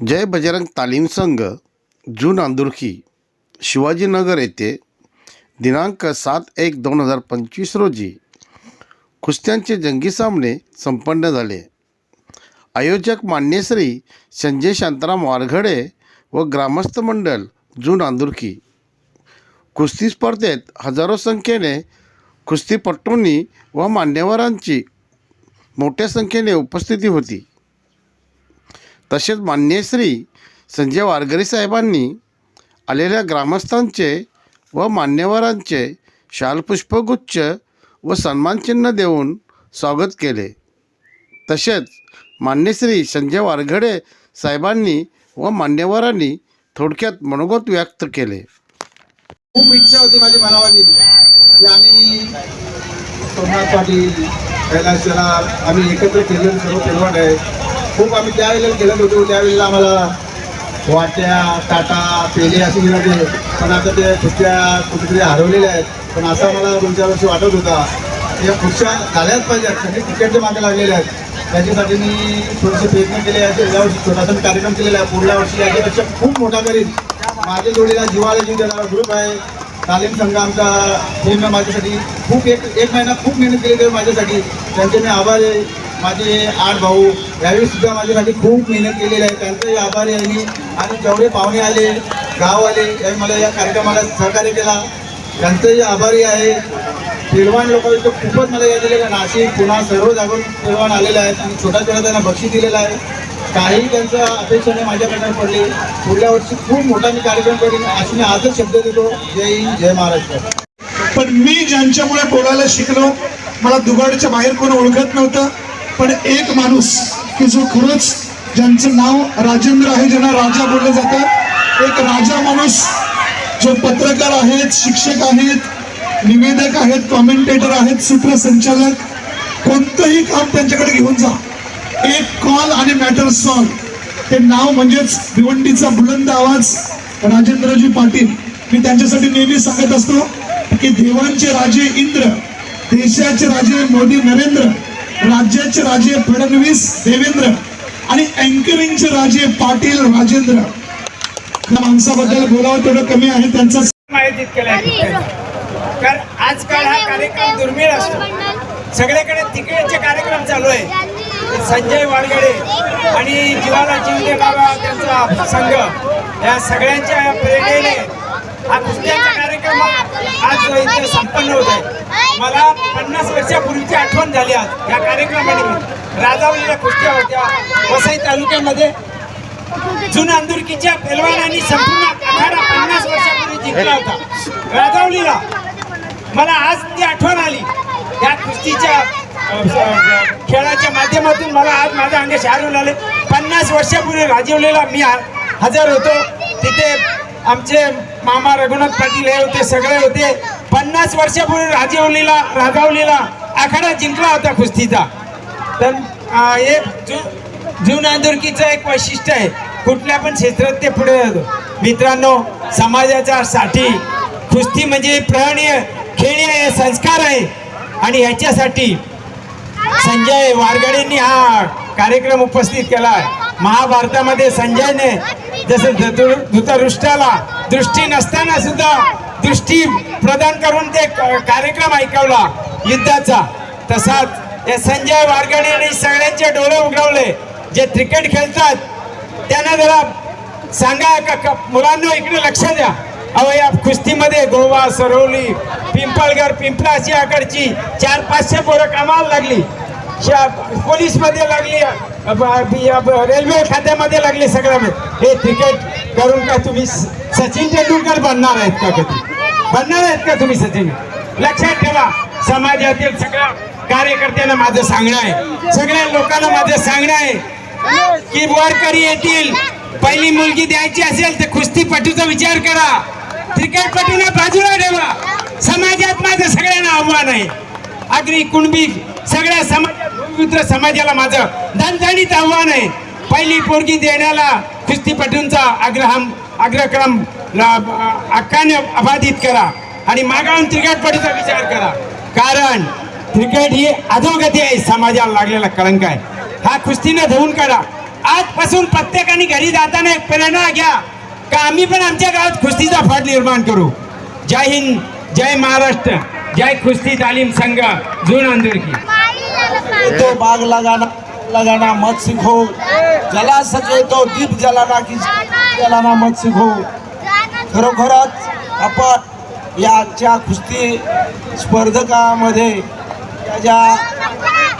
जय बजरंग तालीम संघ जून आंदुरखी शिवाजीनगर येथे दिनांक सात एक दोन हजार पंचवीस रोजी कुस्त्यांचे जंगी सामने संपन्न झाले. आयोजक मान्यश्री संजय शांताराम वारघडे व ग्रामस्थ मंडल जून आंदुरखी कुस्ती स्पर्धेत हजारो संख्येने कुस्तीपटूंनी व मान्यवरांची मोठ्या संख्येने उपस्थिती होती. तसेच मान्यश्री संजय वारगरे साहेबांनी आलेल्या ग्रामस्थांचे व मान्यवरांचे शालपुष्पगुच्छ व सन्मानचिन्ह देऊन स्वागत केले. तसेच मान्यश्री संजय वारघडे साहेबांनी व मान्यवरांनी थोडक्यात मनोगत व्यक्त केले. खूप इच्छा होती माझी मनावाली. की आम्ही सोमनाथ पाटील कैलास जलाल आम्ही एकत्र केलेलं सर्व पेलवाट आहे. खूप आम्ही त्यावेळेला खेळत होतो त्यावेळेला आम्हाला वाट्या टाटा पेले असे मिळाले. पण आता ते खुर्च्या कुठेतरी हरवलेल्या आहेत. पण असं मला दोन चार वाटत होता. या खुर्च्या झाल्याच पाहिजेत सगळे क्रिकेटच्या मागे लागलेल्या आहेत. त्याच्यासाठी मी थोडेसे प्रयत्न केले. आहे यावर्षी छोटासा कार्यक्रम केलेला आहे. पुढल्या वर्षी याच्यापेक्षा खूप मोठा करीन. माझ्या जोडीला जीवाला जीव देणारा ग्रुप आहे. तालीम संघ आमचा पूर्ण माझ्यासाठी खूप एक एक महिना खूप मेहनत केली आहे माझ्यासाठी. त्यांचे मी आभारी आहे. माझे आठ भाऊ यावेळी सुद्धा माझ्यासाठी खूप मेहनत केलेली आहे. त्यांचाही आभारी आहे मी. आणि जेवढे पाहुणे आले गाव आले यावेळी मला या कार्यक्रमाला सहकार्य केला. त्यांचंही आभारी आहे. पेलवान लोक खूपच मला या दिले नाशिक पुन्हा सर्व जागून पेलवान आलेले आहेत. आणि छोट्या छोट्या त्यांना बक्षीस दिलेलं आहे. काही त्यांच्या अपेक्षाने माझ्याकडनं पडले. पुढल्या वर्षी खूप मोठा मी कार्यक्रम करीन अशी मी आजच शब्द देतो. जय हिंद जय महाराष्ट्र. पण मी ज्यांच्यामुळे बोलायला शिकलो मला दुगाडच्या बाहेर कोण ओळखत नव्हतं. पण एक माणूस की जो खरंच ज्यांचं नाव राजेंद्र आहे ज्यांना राजा बोललं जातं एक राजा माणूस जो पत्रकार आहेत शिक्षक आहेत निवेदक आहेत कॉमेंटेटर आहेत सूत्रसंचालक कोणतंही काम त्यांच्याकडे घेऊन जा. एक कॉल आणि मॅटर सॉल्व ते नाव म्हणजेच भिवंडीचा बुलंद आवाज राजेंद्रजी पाटील. मी त्यांच्यासाठी नेहमी सांगत असतो की देवांचे राजे इंद्र देशाचे राजे मोदी नरेंद्र राज्याचे राजे फडणवीस देवेंद्र आणि अँकरिंगचे राजे पाटील राजेंद्र. त्या माणसाबद्दल बोलावं तेवढं कमी आहे त्यांचा आयोजित केलाय कारण आजकाल हा कार्यक्रम दुर्मिळ असतो. सगळीकडे तिकडचे कार्यक्रम चालू आहे. संजय वाडगडे आणि जीवाला जीव देणारा त्यांचा संघ. या सगळ्यांच्या प्रेरणेने हा कुस्त्यांचा कार्यक्रम आज इथे संपन्न होत आहे. मला पन्नास वर्षापूर्वीची आठवण झाली आज या कार्यक्रमानिमित्त. राजावलीला कुस्त्या होत्या वसई तालुक्यामध्ये. जुन अंदुरकीच्या पेलवानांनी संपूर्ण आखाडा पन्नास वर्षापूर्वी जिंकला होता. राजावलीला मला आज ती आठवण आली. त्या कुस्तीच्या खेळाच्या माध्यमातून मला आज माझ्या अंग शहारून आले. पन्नास वर्षापूर्वी राजीवलेला मी हजर होतो. तिथे आमचे मामा रघुनाथ पाटील हे होते सगळे होते. पन्नास वर्षापूर्वी राजीवलीला राजावलीला आखाडा जिंकला होता कुस्तीचा. तर हे जु- जून आंदोलकीचं एक वैशिष्ट्य आहे. कुठल्या पण क्षेत्रात ते पुढे जातो. मित्रांनो समाजाच्या साठी कुस्ती म्हणजे प्रणीय खेळी आहे संस्कार आहे. आणि ह्याच्यासाठी संजय वारगाडींनी हा कार्यक्रम उपस्थित केला. आहे महाभारतामध्ये संजयने जसं धतु- दृष्टी नसताना सुद्धा दृष्टी प्रदान करून ते क- कार्यक्रम ऐकवला युद्धाचा. तसाच या संजय वारगाडीने सगळ्यांचे डोळे उघडवले. जे क्रिकेट खेळतात त्यांना जरा सांगा का का- मुलांना इकडे लक्ष द्या. अहो या कुस्तीमध्ये गोवा सरवली पिंपळगर पिंपळाची आकडची चार पाचशे पोरं कामाला लागली. पोलीसमध्ये लागली रेल्वे खात्यामध्ये लागली सगळ्या हे क्रिकेट करून का तुम्ही स- सचिन तेंडुलकर बनणार आहेत का कधी? बनणार आहेत का तुम्ही सचिन? लक्षात ठेवा समाजातील सगळ्या कार्यकर्त्यांना माझं सांगणं आहे. सगळ्या लोकांना माझं सांगणं आहे की वारकरी येतील. पहिली मुलगी द्यायची असेल तर कुस्तीपटूचा विचार करा. क्रिकेटपटूला बाजूला ठेवा समाजात माझं सगळ्यांना आव्हान आहे. अग्री कुणबी सगळ्या समाजात समाजाला माझं धणधणीत आव्हान आहे. पहिली पोरगी देण्याला कुस्तीपटूंचा आग्रह अग्रक्रम हक्काने अबाधित करा आणि मागावून क्रिकेटपटूचा विचार करा कारण क्रिकेट ही अधोगती आहे. समाजाला लागलेला कलंक आहे. हा कुस्तीनं धुवून काढा. आजपासून प्रत्येकाने घरी जाताना एक प्रेरणा घ्या. का आम्ही पण आमच्या गावात कुस्तीचा फड निर्माण करू? जय हिंद जय महाराष्ट्र जय कुस्ती तालीम संघ जून अंदुरकी तो बाग लगाना लगाना मत सीखो हो। जला सके तो दीप जलाना की जलाना मत सीखो हो। खरोखरच आपण या आजच्या कुस्ती स्पर्धकामध्ये त्याच्या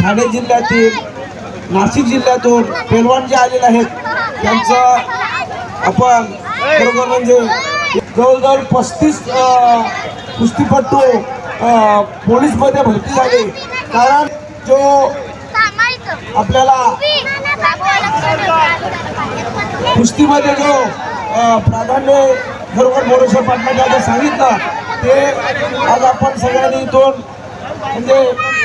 ठाणे जिल्ह्यातील नाशिक जिल्ह्यातून पेलवान जे आलेले आहेत त्यांचं आपण बरोबर म्हणजे जवळजवळ पस्तीस कुस्तीपट्टू अ, पोलीसमध्ये भरती झाले. कारण जो आपल्याला कुस्तीमध्ये जो प्राधान्य बरोबर मोरेश्वर पाटलांनी आता सांगितलं ते आज आपण सगळ्यांनी इथून म्हणजे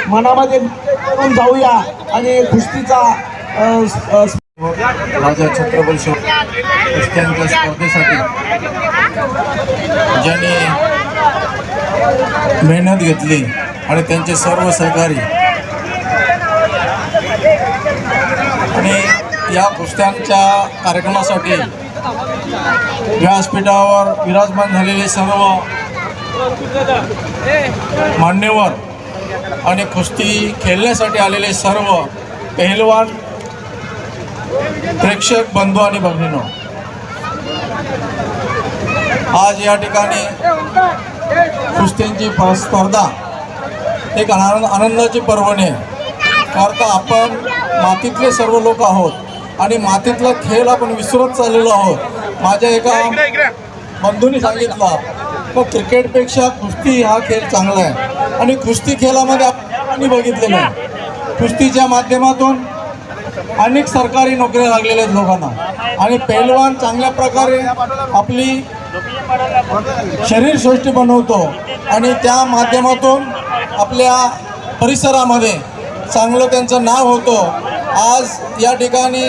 मनामध्ये करून जाऊया आणि कुस्तीचा राजा छत्रपती शिवाजी कुस्त्यांच्या स्पर्धेसाठी ज्यांनी मेहनत घेतली आणि त्यांचे सर्व सहकारी आणि या कुस्त्यांच्या कार्यक्रमासाठी व्यासपीठावर विराजमान झालेले सर्व मान्यवर आणि कुस्ती खेळण्यासाठी आलेले सर्व पेहलवान प्रेक्षक बंधू आणि भगिनीनो आज या ठिकाणी कुस्त्यांची स्पर्धा एक आनंद आनंदाची पर्वणी आहे. कारण का आपण मातीतले सर्व लोक आहोत आणि मातीतला खेळ आपण विसरत चाललेलो आहोत. माझ्या एका बंधूंनी सांगितलं का क्रिकेटपेक्षा कुस्ती हा खेळ चांगला आहे. आणि कुस्ती खेळामध्ये आपण बघितलेलं आहे. कुस्तीच्या माध्यमातून अनेक सरकारी नोकऱ्या लागलेल्या आहेत लोकांना. आणि पैलवान चांगल्या प्रकारे आपली शरीर सृष्टी बनवतो आणि त्या माध्यमातून आपल्या परिसरामध्ये चांगलं त्यांचं नाव होतं. आज या ठिकाणी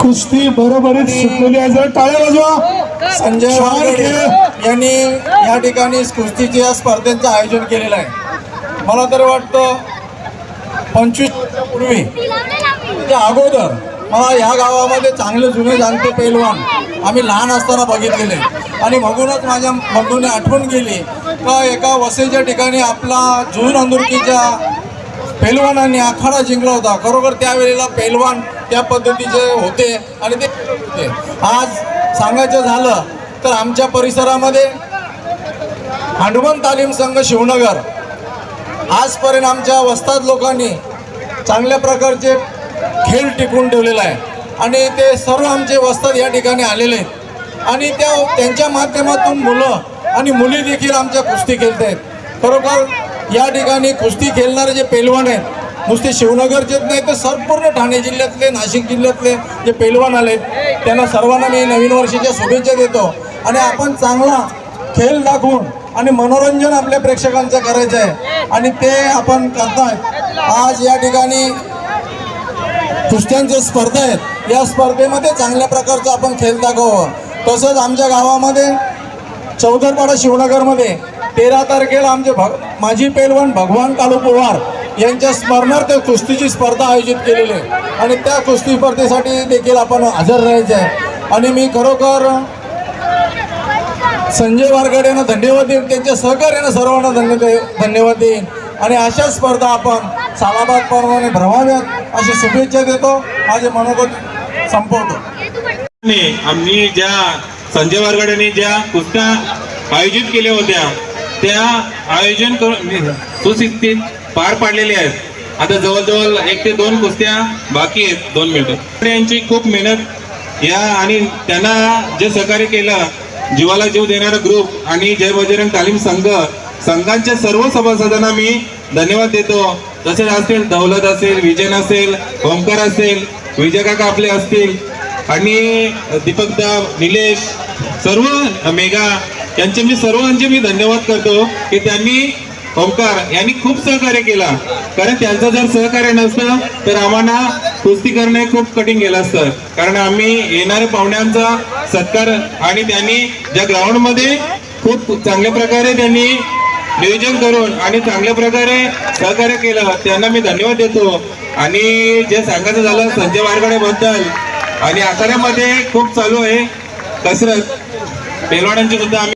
कुस्ती बरोबरीत सुटलेली आहे. जर टाळ्या वाजवा. संजय खेळ. यांनी या ठिकाणी कुस्तीच्या या स्पर्धेचं आयोजन केलेलं आहे. मला तर वाटतं पंचवीस वर्षापूर्वी त्या अगोदर मला ह्या गावामध्ये चांगले जुने जाणते पैलवान आम्ही लहान असताना बघितलेले. आणि म्हणूनच माझ्या बंधूने आठवण केली एका एका वसईच्या ठिकाणी आपला जुन अंदुरकीच्या पैलवानांनी आखाडा जिंकला होता. खरोखर त्यावेळेला पैलवान त्या पद्धतीचे होते आणि ते होते. आज सांगायचं झालं तर आमच्या परिसरामध्ये भांडवण तालीम संघ शिवनगर आजपर्यंत आमच्या वस्ताद लोकांनी चांगल्या प्रकारचे खेळ टिकवून ठेवलेला आहे. आणि ते सर्व आमचे वस्ताद या ठिकाणी आलेले आहेत. आणि त्या त्यांच्या माध्यमातून मुलं आणि मुली देखील आमच्या कुस्ती खेळत आहेत. खरोखर या ठिकाणी कुस्ती खेळणारे जे पैलवान आहेत नुसते शिवनगरचेच नाही तर संपूर्ण ठाणे जिल्ह्यातले नाशिक जिल्ह्यातले जे पैलवान आले त्यांना सर्वांना मी नवीन वर्षाच्या शुभेच्छा देतो. आणि आपण चांगला खेळ दाखवून आणि मनोरंजन आपल्या प्रेक्षकांचं करायचं आहे. आणि ते आपण करताय. आज या ठिकाणी कुस्त्यांच्या स्पर्धा आहेत. या स्पर्धेमध्ये चांगल्या प्रकारचं आपण खेळ दाखवावं. तसंच आमच्या गावामध्ये चौधरपाडा शिवनगरमध्ये तेरा तारखेला आमचे भग माजी पैलवान भगवान कालू पवार यांच्या स्मरणार्थ कुस्तीची स्पर्धा आयोजित केलेली आहे. आणि त्या कुस्ती स्पर्धेसाठी देखील आपण हजर राहायचं आहे. आणि मी खरोखर संजय वारगड यांना धन्यवाद देईन. त्यांच्या सहकार्यानं सर्वांना धन्य धन्यवाद देईन. आणि अशा स्पर्धा आपण सालाबाद परवाने भरवाव्यात अशी शुभेच्छा देतो. माझे मनोगत संपवतो. आम्ही ज्या संजय वारगड यांनी ज्या कुस्त्या आयोजित केल्या होत्या त्या आयोजन करून सुशिस्तीत पार पाडलेल्या आहेत. आता जवळजवळ एक ते दोन कुस्त्या बाकी आहेत दोन मिनिटं. यांची खूप मेहनत या आणि त्यांना जे सहकार्य केलं जीवाला जीव देणारा ग्रुप आणि जय बजरंग तालीम संघ संघांच्या सर्व सभासदांना मी धन्यवाद देतो. तसेच असेल दौलत असेल विजयन असेल ओंकार असेल विजय काका आपले असतील आणि दीपकदा निलेश सर्व मेघा यांचे मी सर्वांचे मी धन्यवाद करतो की त्यांनी ओंकार यांनी खूप सहकार्य केला. कारण त्यांचं जर सहकार्य नसतं तर आम्हाला कुस्ती करणे खूप कठीण गेलं असतं. कारण आम्ही येणाऱ्या पाहुण्यांचा सत्कार आणि त्यांनी ज्या ग्राउंडमध्ये खूप चांगल्या प्रकारे त्यांनी नियोजन करून आणि चांगल्या प्रकारे सहकार्य केलं त्यांना मी धन्यवाद देतो. आणि जे सांगायचं झालं संजय वारगडे बद्दल आणि आखाड्यामध्ये खूप चालू आहे. कसरत पेलवाडांची सुद्धा आम्ही